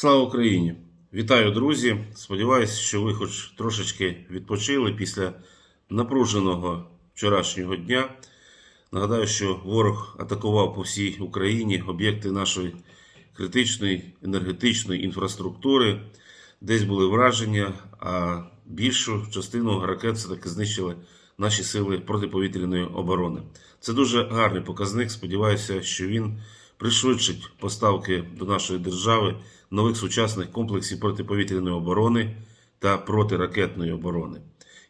Слава Україні! Вітаю, друзі! Сподіваюсь, що ви хоч трошечки відпочили після напруженого вчорашнього дня. Нагадаю, що ворог атакував по всій Україні об'єкти нашої критичної енергетичної інфраструктури. Десь були враження, а більшу частину ракет все-таки знищили наші сили протиповітряної оборони. Це дуже гарний показник. Сподіваюся, що він пришвидшить поставки до нашої держави нових сучасних комплексів протиповітряної оборони та протиракетної оборони.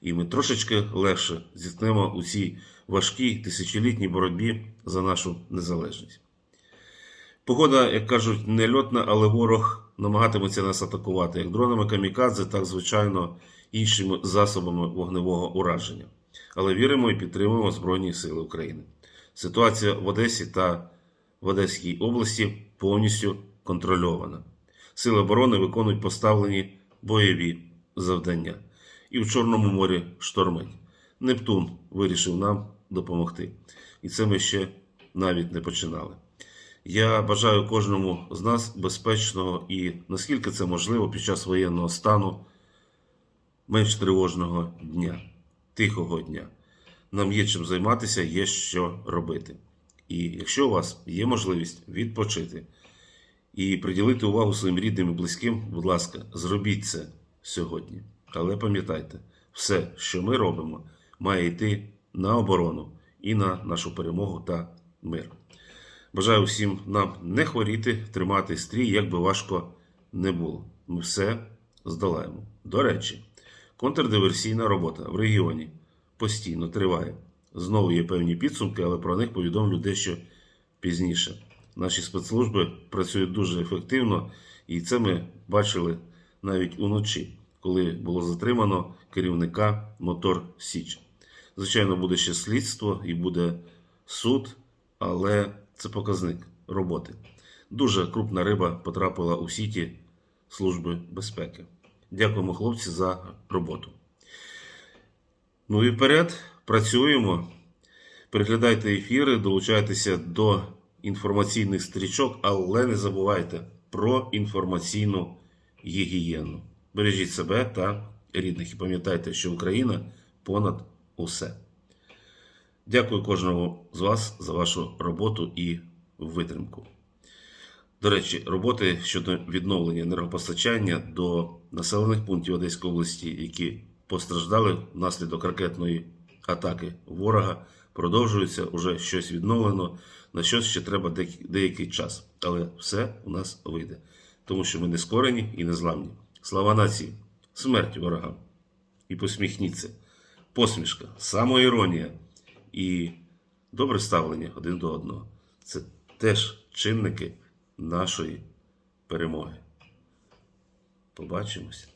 І ми трошечки легше зіткнемо у цій важкій тисячолітній боротьбі за нашу незалежність. Погода, як кажуть, не льотна, але ворог намагатиметься нас атакувати як дронами камікадзе, так звичайно іншими засобами вогневого ураження. Але віримо і підтримуємо Збройні Сили України. Ситуація в Одесі та в Одеській області повністю контрольована. Сили оборони виконують поставлені бойові завдання. І в Чорному морі штормить. Нептун вирішив нам допомогти. І це ми ще навіть не починали. Я бажаю кожному з нас безпечного і наскільки це можливо під час воєнного стану менш тривожного дня, тихого дня. Нам є чим займатися, є що робити. І якщо у вас є можливість відпочити і приділити увагу своїм рідним і близьким, будь ласка, зробіть це сьогодні. Але пам'ятайте, все, що ми робимо, має йти на оборону і на нашу перемогу та мир. Бажаю всім нам не хворіти, тримати стрій, як би важко не було. Ми все здолаємо. До речі, контрдиверсійна робота в регіоні постійно триває. Знову є певні підсумки, але про них повідомлю дещо пізніше. Наші спецслужби працюють дуже ефективно, і це ми бачили навіть уночі, коли було затримано керівника Мотор Січ. Звичайно, буде ще слідство і буде суд, але це показник роботи. Дуже крупна риба потрапила у сіті Служби безпеки. Дякуємо, хлопці, за роботу. Ну і вперед, працюємо. Переглядайте ефіри, долучайтеся до інформаційних стрічок, але не забувайте про інформаційну гігієну. Бережіть себе та рідних і пам'ятайте, що Україна понад усе. Дякую кожному з вас за вашу роботу і витримку. До речі, роботи щодо відновлення енергопостачання до населених пунктів Одеської області, які постраждали внаслідок ракетної атаки ворога, продовжуються. Уже щось відновлено, на щось ще треба деякий час. Але все у нас вийде, тому що ми не скорені і не зламні. Слава нації, смерть ворогам! І посміхніться. Посмішка, самоіронія і добре ставлення один до одного. Це теж чинники нашої перемоги. Побачимось.